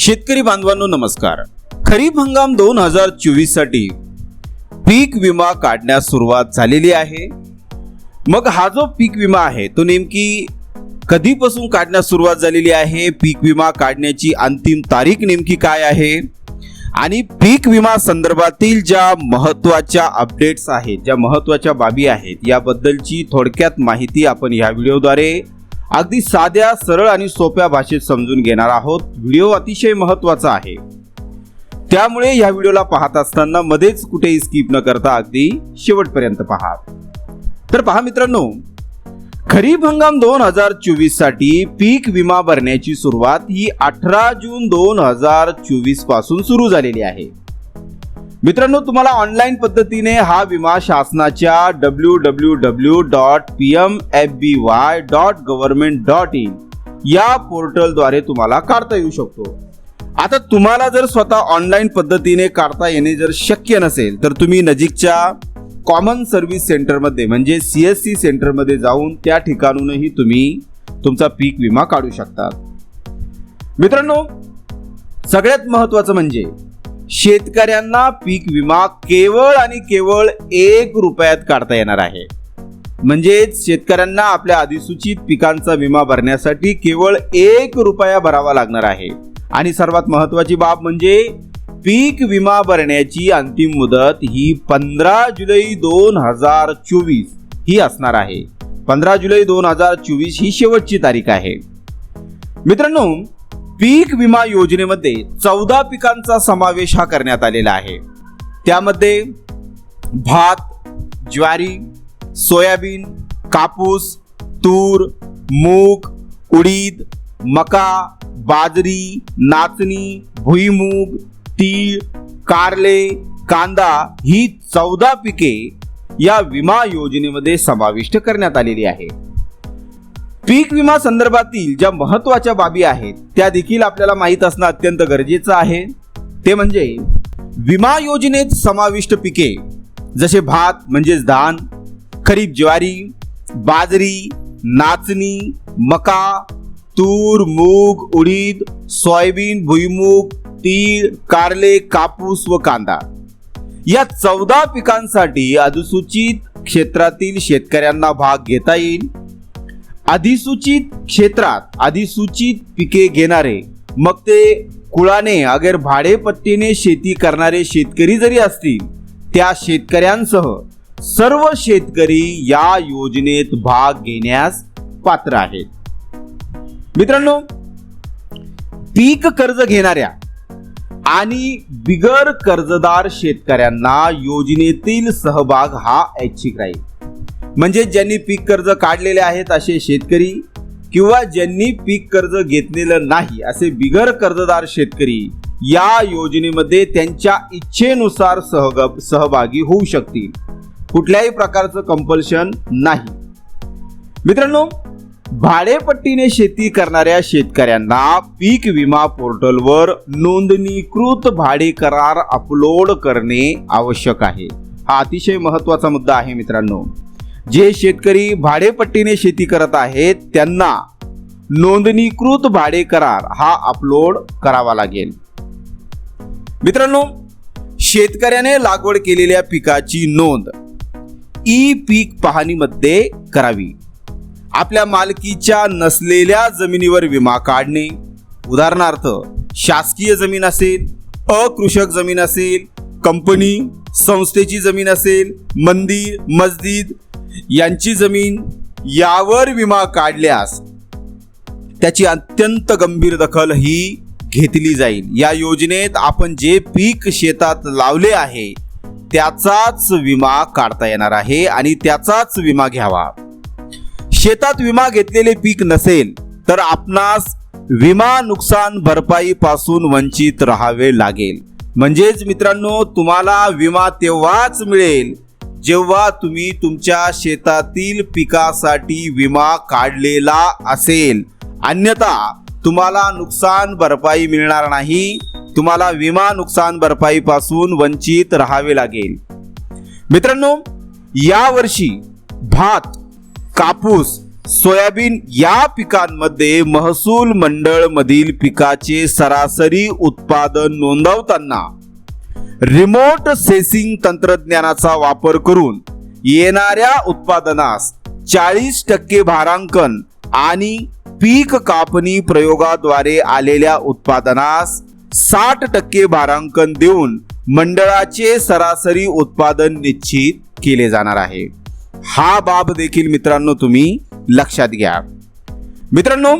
शेतकरी बांधवांनो नमस्कार. खरीप हंगाम दोन हजार चोवीससाठी पीक विमा काढण्यास सुरुवात झालेली आहे. मग हा जो पीक विमा आहे तो नेमकी कधीपासून काढण्यास सुरुवात झालेली आहे? पीक विमा काढण्याची अंतिम तारीख नेमकी काय आहे? आणि पीक विमा संदर्भातील ज्या महत्त्वाच्या अपडेट्स आहेत ज्या महत्त्वाच्या बाबी आहेत याबद्दलची थोडक्यात माहिती आपण ह्या व्हिडिओद्वारे अगदी साध्या सरळ आणि सोप्या भाषेत समजून घेणार आहोत. व्हिडिओ अतिशय महत्त्वाचा आहे. त्यामुळे या व्हिडिओला पाहत असताना मध्येच कुठेही स्किप न करता अगदी शेवटपर्यंत पहा. तर पहा मित्रांनो खरीप हंगाम दोन हजार चोवीससाठी पीक विमा भरण्याची सुरुवात ही अठरा जून दोन हजार चोवीसपासून सुरू झालेली आहे. मित्रांनो तुम्हाला ऑनलाईन पद्धतीने हा विमा शासनाच्या W W W dot P M F B Y dot government dot in या पोर्टलद्वारे तुम्हाला काढता येऊ शकतो. आता तुम्हाला जर स्वतः ऑनलाईन पद्धतीने काढता येणे जर शक्य नसेल तर तुम्ही नजीकच्या कॉमन सर्व्हिस सेंटरमध्ये म्हणजे सी एस सी सेंटरमध्ये जाऊन त्या ठिकाणूनही तुम्ही तुमचा पीक विमा काढू शकता. मित्रांनो सगळ्यात महत्वाचं म्हणजे शेतकऱ्यांना पीक विमा केवळ आणि केवळ एक रुपयात काढता येणार आहे. म्हणजेच शेतकऱ्यांना आपल्या अधिसूचित पिकांचा विमा भरण्यासाठी केवळ एक रुपया भरावा लागणार आहे. आणि सर्वात महत्वाची बाब म्हणजे पीक विमा भरण्याची अंतिम मुदत ही पंधरा जुलै दोन हजार चोवीस ही असणार आहे. पंधरा जुलै दोन हजार चोवीस ही शेवटची तारीख आहे. मित्रांनो पीक विमा योजनेमध्ये चौदा पिकांचा समावेश हा करण्यात आलेला आहे. त्यामध्ये भात ज्वारी सोयाबीन कापूस तूर मूग उडीद मका बाजरी नाचणी भुईमूग तीळ कारले कांदा ही चौदा पिके या विमा योजनेमध्ये समाविष्ट करण्यात आलेली आहे. पीक विमा संदर्भातील ज्या महत्त्वाच्या बाबी आहेत त्या देखील आपल्याला माहीत असणं अत्यंत गरजेचं आहे. ते म्हणजे विमा योजनेत समाविष्ट पिके जसे भात म्हणजेच धान खरीप ज्वारी बाजरी नाचणी मका तूर मूग उडीद सोयाबीन भुईमूग तीळ कारले कापूस व कांदा. या चौदा पिकांसाठी अधिसूचित क्षेत्रातील शेतकऱ्यांना भाग घेता येईल. अधिसूचित क्षेत्रात अधिसूचित पिके घेणारे मग ते कुळाने अगर भाडेपट्टीने शेती करणारे शेतकरी जरी असतील त्या शेतकऱ्यांसह सर्व शेतकरी या योजनेत भाग घेण्यास पात्र आहेत. मित्रांनो पीक कर्ज घेणाऱ्या आणि बिगर कर्जदार शेतकऱ्यांना योजनेतील सहभाग हा ऐच्छिक राहील. म्हणजे ज्यांनी पीक कर्ज काढलेले आहेत असे शेतकरी किंवा ज्यांनी पीक कर्ज घेतलेलं नाही असे बिगर कर्जदार शेतकरी या योजनेमध्ये त्यांच्या इच्छेनुसार सहग सहभागी होऊ शकतील. कुठल्याही प्रकारचं कंपल्शन नाही. मित्रांनो भाडेपट्टीने शेती करणाऱ्या शेतकऱ्यांना पीक विमा पोर्टलवर नोंदणीकृत भाडे करार अपलोड करणे आवश्यक आहे. हा अतिशय महत्त्वाचा मुद्दा आहे मित्रांनो. जे शेतकरी भाडेपट्टीने शेती करत आहेत त्यांना नोंदणीकृत भाडे करार हा अपलोड करावा लागेल. मित्रांनो शेतकऱ्याने लागवड केलेल्या पिकाची नोंद ई पीक पाहणीमध्ये करावी. आपल्या मालकीच्या नसलेल्या जमिनीवर विमा काढणे उदाहरणार्थ शासकीय जमीन असेल अकृषक जमीन असेल कंपनी संस्थेची जमीन असेल मंदिर मस्जिद यांची जमीन यावर विमा काढल्यास त्याची अत्यंत गंभीर दखल ही घेतली जाईल. या योजनेत आपण जे पीक शेतात लावले आहे त्याचाच विमा काढता येणार आहे आणि त्याचाच विमा घ्यावा. शेतात विमा घेतलेले पीक नसेल तर आपणास विमा नुकसान भरपाईपासून वंचित राहावे लागेल. म्हणजेच मित्रांनो तुम्हाला विमा तेव्हाच मिळेल जेव्हा तुम्ही तुमच्या शेतातील पिकासाठी विमा काढलेला असेल. अन्यथा तुम्हाला नुकसान भरपाई मिळणार नाही. तुम्हाला विमा नुकसान भरपाई पासून वंचित राहावे लागेल. मित्रांनो यावर्षी भात कापूस सोयाबीन या पिकांमध्ये महसूल मंडळ मधील पिकाचे सरासरी उत्पादन नोंदवताना रिमोट सेसिंग तंत्रज्ञानाचा वापर करून येणाऱ्या उत्पादनास चाळीस टक्के भारांकन आणि पीक कापणी प्रयोगाद्वारे आलेल्या उत्पादनास साठ टक्के भारांकन देऊन मंडळाचे सरासरी उत्पादन निश्चित केले जाणार आहे. हा बाब देखील मित्रांनो तुम्ही लक्षात घ्या. मित्रांनो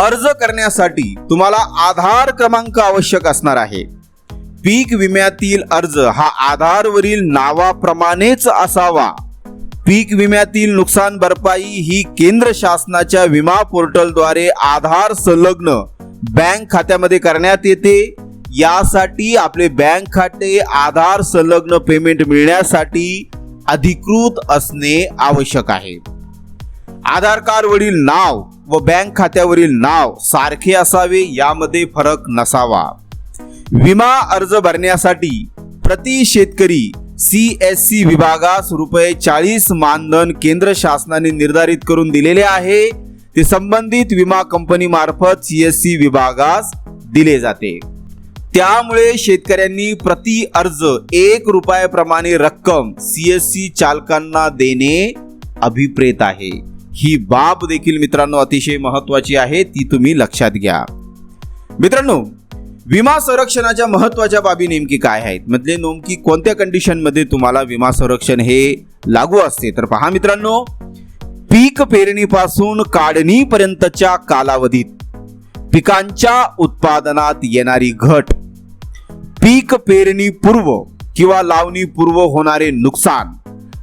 अर्ज करण्यासाठी तुम्हाला आधार क्रमांक आवश्यक असणार आहे. पीक विम्यातील अर्ज हा आधारवरील नावाप्रमाणेच असावा. पीक विम्यातील नुकसान भरपाई ही केंद्र शासनाच्या विमा पोर्टलद्वारे आधार संलग्न बँक खात्यामध्ये करण्यात येते. यासाठी आपले बँक खाते आधार संलग्न पेमेंट मिळण्यासाठी अधिकृत असणे आवश्यक आहे. आधार कार्डवरील नाव व बँक खात्यावरील नाव सारखे असावे यामध्ये फरक नसावा. विमा अर्ज भरण्यासाठी प्रति शेतकरी सी एस सी विभागास रुपये चाळीस मानधन केंद्र शासनाने निर्धारित करून दिलेले आहे. ते संबंधित विमा कंपनी मार्फत सी एस सी विभागास दिले जाते. त्यामुळे शेतकऱ्यांनी प्रति अर्ज एक रुपयाप्रमाणे रक्कम सी एस सी चालकांना देणे अभिप्रेत आहे. ही बाब देखील मित्रांनो अतिशय महत्वाची आहे ती तुम्ही लक्षात घ्या. मित्रांनो विमा संरक्षणाच्या महत्त्वाच्या बाबी नेमकी काय आहेत? म्हणजे नेमकी कोणत्या कंडिशनमध्ये तुम्हाला विमा संरक्षण हे लागू असते? तर पहा मित्रांनो पीक पेरणीपासून काढणीपर्यंतच्या कालावधीत पिकांच्या उत्पादनात येणारी घट पीक पेरणीपूर्व किंवा लावणीपूर्व होणारे नुकसान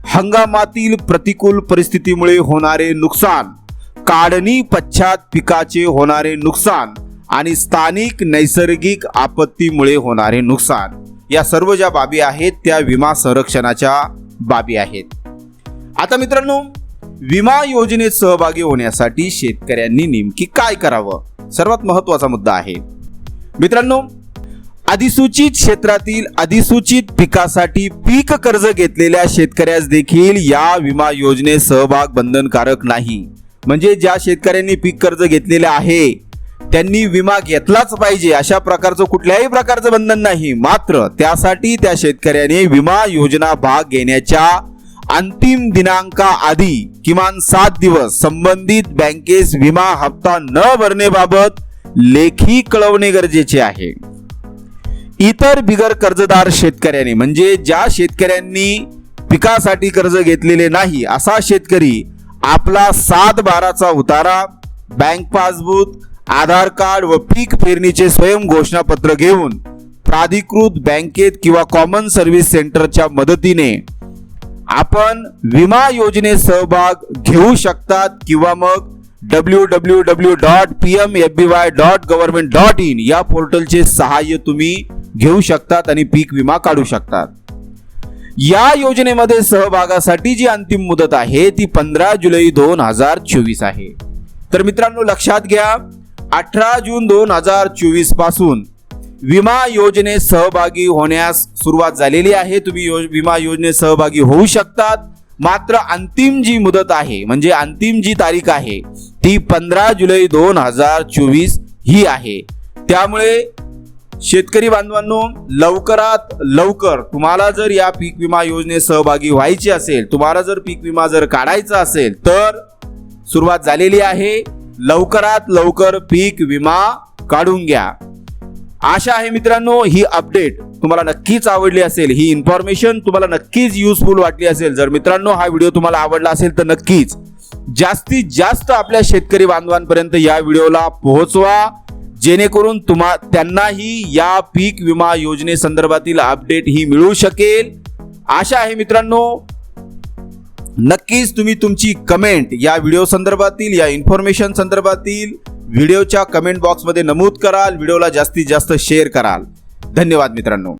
हंगामातील प्रतिकूल परिस्थितीमुळे होणारे नुकसान काढणी पश्चात पिकाचे होणारे नुकसान आणि स्थानिक नैसर्गिक आपत्तीमुळे होणारे नुकसान या सर्व ज्या बाबी आहेत त्या विमा संरक्षणाच्या बाबी आहेत. आता मित्रांनो विमा योजनेत सहभागी होण्यासाठी शेतकऱ्यांनी नेमकी काय करावं? सर्वात महत्त्वाचा मुद्दा आहे. मित्रांनो अधिसूचित क्षेत्रातील अधिसूचित पिकासाठी पीक कर्ज घेतलेल्या शेतकऱ्यास देखील या विमा योजनेत सहभाग बंधनकारक नाही. म्हणजे ज्या शेतकऱ्यांनी पीक कर्ज घेतलेले आहे त्यांनी विमा घेतलाच पाहिजे. अशा प्रकारचं कुठल्याही प्रकारचं बंधन नाही. मात्र त्यासाठी त्या शेतकऱ्याने विमा योजना भाग घेण्याच्या अंतिम दिनांका आधी किमान सात दिवस संबंधित बँकेस विमा हप्ता न भरण्याबाबत लेखी कळवणे गरजेचे आहे. इतर बिगर कर्जदार शेतकऱ्यांनी म्हणजे ज्या शेतकऱ्यांनी पिकासाठी कर्ज घेतलेले नाही असा शेतकरी आपला सात बाराचा उतारा बँक पासबुक आधार कार्ड व पीक पेरणीचे स्वयं घोषणापत्र घेऊन प्राधिकृत बँकेत किंवा कॉमन सर्व्हिस सेंटरच्या मदतीने आपण विमा योजनेत सहभाग घेऊ शकतात किंवा मग W W W dot P M F B Y dot government dot in या पोर्टलचे सहाय्य तुम्ही घेऊ शकतात आणि पीक विमा काढू शकतात. या योजनेमध्ये सहभागासाठी जी अंतिम मुदत आहे ती पंधरा जुलै दोन हजार चोवीस आहे. तर मित्रांनो लक्षात घ्या अठरा जून दोन हजार चोवीसपासून विमा योजनेत सहभागी होण्यास सुरुवात झालेली आहे. तुम्ही यो विमा योजनेत सहभागी होऊ शकतात. मात्र अंतिम जी मुदत आहे म्हणजे अंतिम जी तारीख आहे ती पंधरा जुलै दोन हजार चोवीस ही आहे. त्यामुळे शेतकरी बांधवांनो लवकरात लवकर तुम्हाला जर या पीक विमा योजनेत सहभागी व्हायचे असेल तुम्हाला जर पीक विमा जर काढायचा असेल तर सुरुवात झालेली आहे. लवकरात लवकर पीक विमा काढून घ्या. आशा आहे मित्रांनो ही अपडेट तुम्हाला नक्कीच आवडली असेल. ही इन्फॉर्मेशन तुम्हाला नक्कीच युजफुल वाटली असेल. जर मित्रांनो हा व्हिडिओ तुम्हाला आवडला असेल तर नक्कीच जास्तीत जास्त आपल्या शेतकरी बांधवांपर्यंत या व्हिडिओला पोहोचवा. जेणेकरून तुम्हा त्यांनाही या पीक विमा योजनेसंदर्भातील अपडेट ही मिळू शकेल. आशा आहे मित्रांनो नक्कीच तुम्ही तुमची कमेंट या व्हिडिओ संदर्भातील या इन्फॉर्मेशन संदर्भातील व्हिडिओच्या कमेंट बॉक्समध्ये नमूद कराल. व्हिडिओला जास्तीत जास्त शेअर कराल. धन्यवाद मित्रांनो.